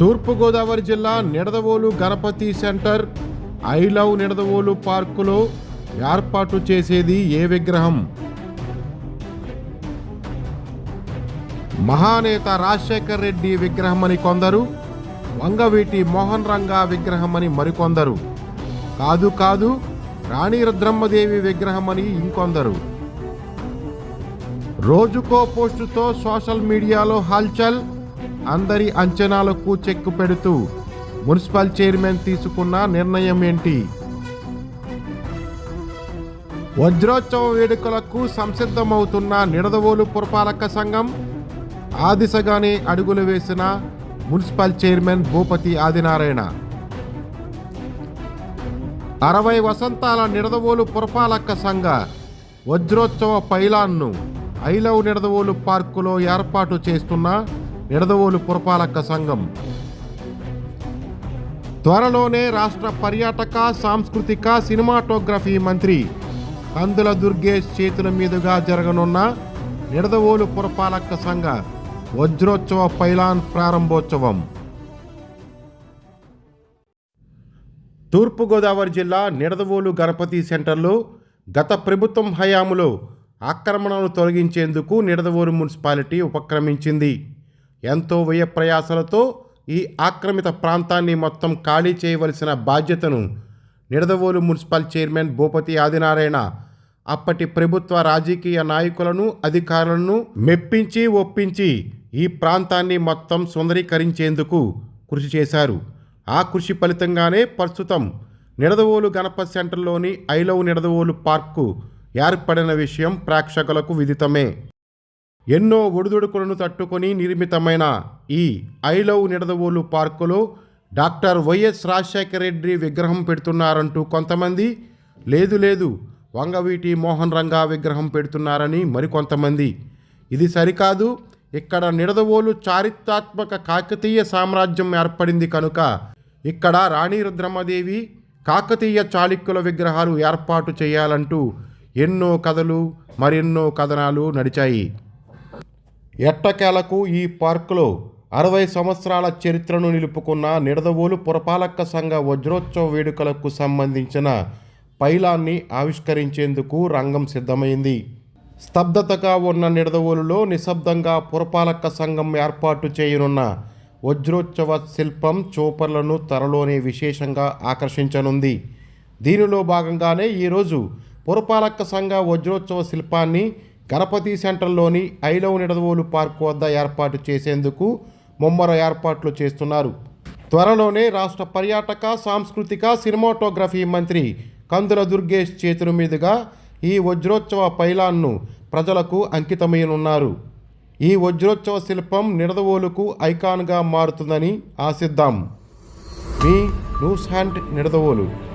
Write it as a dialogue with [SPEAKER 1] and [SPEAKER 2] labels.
[SPEAKER 1] తూర్పుగోదావరి జిల్లా Nidadavolu Ganapathi centre I love Nidadavolu పార్కులో ఏర్పాటు చేసేది ఏ విగ్రహం? మహానేత రాజశేఖర్ రెడ్డి విగ్రహం అని కొందరు వంగవీటి మోహన్ రంగా విగ్రహం అని మరికొందరు. కాదు కాదు రాణి రుద్రమ్మదేవి విగ్రహం అని ఇంకొందరు. రోజుకో పోస్టుతో సోషల్ మీడియాలో హల్చల్ అందరి అంచనాలకు చెక్కు పెడుతూ మున్సిపల్ చైర్మన్ తీసుకున్న నిర్ణయం ఏంటి? వజ్రోత్సవ వేడుకలకు సంసిద్ధమవుతున్న నిడదవోలు పురపాలక సంఘం ఆ దిశగానే అడుగులు వేసిన మున్సిపల్ చైర్మన్ భూపతి ఆదినారాయణ. అరవై వసంతాల నిడదవోలు పురపాలక సంఘ వజ్రోత్సవ పైలాన్ను ఐలవ్ నిడదవోలు పార్కులో ఏర్పాటు చేస్తున్న నిడదవోలు పురపాలక సంఘం. త్వరలోనే రాష్ట్ర పర్యాటక సాంస్కృతిక సినిమాటోగ్రఫీ మంత్రి కందుల దుర్గేష్ చేతుల మీదుగా జరగనున్న నిడదవోలు పురపాలక సంఘ వజ్రోత్సవ పైలాన్ ప్రారంభోత్సవం. తూర్పుగోదావరి జిల్లా నిడదవోలు గణపతి సెంటర్లో గత ప్రభుత్వం హయాములో ఆక్రమణను తొలగించేందుకు నిడదవోలు మున్సిపాలిటీ ఉపక్రమించింది. ఎంతో వ్యయ ప్రయాసలతో ఈ ఆక్రమిత ప్రాంతాన్ని మొత్తం ఖాళీ చేయవలసిన బాధ్యతను నిడదవోలు మున్సిపల్ చైర్మన్ భూపతి ఆదినారాయణ అప్పటి ప్రభుత్వ రాజకీయ నాయకులను అధికారులను మెప్పించి ఒప్పించి ఈ ప్రాంతాన్ని మొత్తం సుందరీకరించేందుకు కృషి చేశారు. ఆ కృషి ఫలితంగానే ప్రస్తుతం నిడదవోలు గణపతి సెంటర్లోని ఐలవ్ నిడదవోలు పార్కు ఏర్పడిన విషయం ప్రేక్షకులకు విదితమే. ఎన్నో ఒడిదుడుకులను తట్టుకొని నిర్మితమైన ఈ ఐలవ్ నిడదవోలు పార్కులో డాక్టర్ వైఎస్ రాజశేఖర రెడ్డి విగ్రహం పెడుతున్నారంటూ కొంతమంది లేదు లేదు వంగవీటి మోహన్ రంగా విగ్రహం పెడుతున్నారని మరికొంతమంది. ఇది సరికాదు ఇక్కడ నిడదవోలు చారిత్రాత్మక కాకతీయ సామ్రాజ్యం ఏర్పడింది కనుక ఇక్కడ రాణి రుద్రమ్మదేవి కాకతీయ చాళుక్యుల విగ్రహాలు ఏర్పాటు చేయాలంటూ ఎన్నో కథలు మరెన్నో కథనాలు నడిచాయి. ఎట్టకేలకు ఈ పార్కులో అరవై సంవత్సరాల చరిత్రను నిలుపుకున్న నిడదవోలు పురపాలక సంఘ వజ్రోత్సవ వేడుకలకు సంబంధించిన పైలాన్ని ఆవిష్కరించేందుకు రంగం సిద్ధమైంది. స్తబ్దతగా ఉన్న నిడదవోలులో నిశ్శబ్దంగా పురపాలక సంఘం ఏర్పాటు చేయనున్న వజ్రోత్సవ శిల్పం చూపర్లను త్వరలోనే విశేషంగా ఆకర్షించనుంది. దీనిలో భాగంగానే ఈరోజు పురపాలక సంఘ వజ్రోత్సవ శిల్పాన్ని గణపతి సెంటర్లోని ఐలవ్ నిడదవోలు పార్క్ వద్ద ఏర్పాటు చేసేందుకు ముమ్మర ఏర్పాట్లు చేస్తున్నారు. త్వరలోనే రాష్ట్ర పర్యాటక సాంస్కృతిక సినిమాటోగ్రఫీ మంత్రి కందుల దుర్గేష్ చేతుల మీదుగా ఈ వజ్రోత్సవ పైలాన్ను ప్రజలకు అంకితమైనున్నారు ఈ వజ్రోత్సవ శిల్పం నిడదవోలుకు ఐకాన్గా మారుతుందని ఆశిద్దాం. మీ న్యూస్ హ్యాండ్ నిడదవోలు.